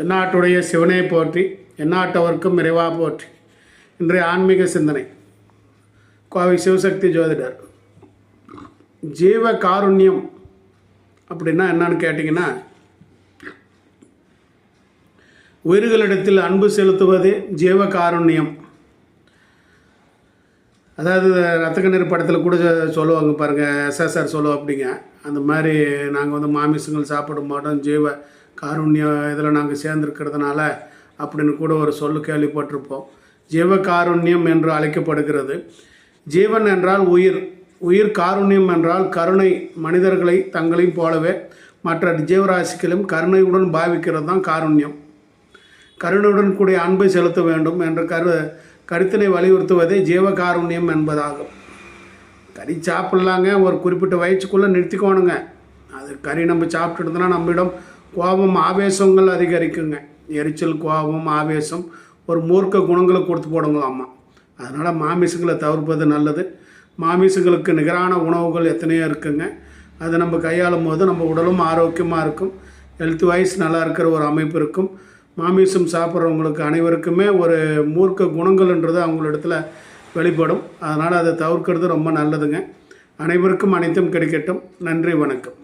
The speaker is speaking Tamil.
என்னாட்டுடைய சிவனை போற்றி எந்நாட்டவர்க்கும் இறைவா போற்றி. இன்றைய ஆன்மீக சிந்தனை. கோவை சிவசக்தி ஜோதிடர். ஜீவ காருண்யம் அப்படின்னா என்னன்னு கேட்டிங்கன்னா உயிர்களிடத்தில் அன்பு செலுத்துவது ஜீவ காருண்யம் அதாவது ரத்தக்கண்ணீர் படத்தில் கூட சொல்லுவாங்க பாருங்கள் எஸ்எஸ்ஆர் சொல்லுவோம் அப்படிங்க. அந்த மாதிரி நாங்கள் வந்து மாமிசங்கள் சாப்பிட மாட்டோம் ஜீவ காருண்யம் இதில் நாங்கள் சேர்ந்துருக்கிறதுனால அப்படின்னு கூட ஒரு சொல்லு கேள்விப்பட்டிருப்போம். ஜீவ காருண்யம் என்று அழைக்கப்படுகிறது. ஜீவன் என்றால் உயிர். உயிர் காருண்யம் என்றால் கருணை. மனிதர்களை தங்களையும் போலவே மற்ற ஜீவராசிகளும் கருணையுடன் பாவிக்கிறது தான் காருண்யம். கருணையுடன் கூடிய அன்பை செலுத்த வேண்டும் என்ற கரு கருத்தினை வலியுறுத்துவதே ஜீவகாருண்யம் என்பதாகும். கறி சாப்பிட்லாங்க. ஒரு குறிப்பிட்ட வயசுக்குள்ளே நிறுத்திக்கோணுங்க. அது கறி நம்ம சாப்பிட்டுட்டுனா நம்மிடம் கோபம் ஆவேசங்கள் அதிகரிக்குங்க. எரிச்சல் கோபம் ஆவேசம் ஒரு மூர்க்க குணங்களை கொடுத்து போடுங்களாமா. அதனால் மாமிசங்களை தவிர்ப்பது நல்லது. மாமிசங்களுக்கு நிகரான உணவுகள் எத்தனையோ இருக்குங்க. அதை நம்ம கையாளும் போது நம்ம உடலும் ஆரோக்கியமாக இருக்கும். ஹெல்த் வைஸ் நல்லா இருக்கிற ஒரு அமைப்பு இருக்கும். மாமிசம் சாப்பிட்றவங்களுக்கு அனைவருக்குமே ஒரு மூர்க்க குணங்கள்ன்றது அவங்களிடத்துல வெளிப்படும். அதனால் அதை தவிர்க்கிறது ரொம்ப நல்லதுங்க. அனைவருக்கும் அனைத்தும் கிடைக்கட்டும். நன்றி வணக்கம்.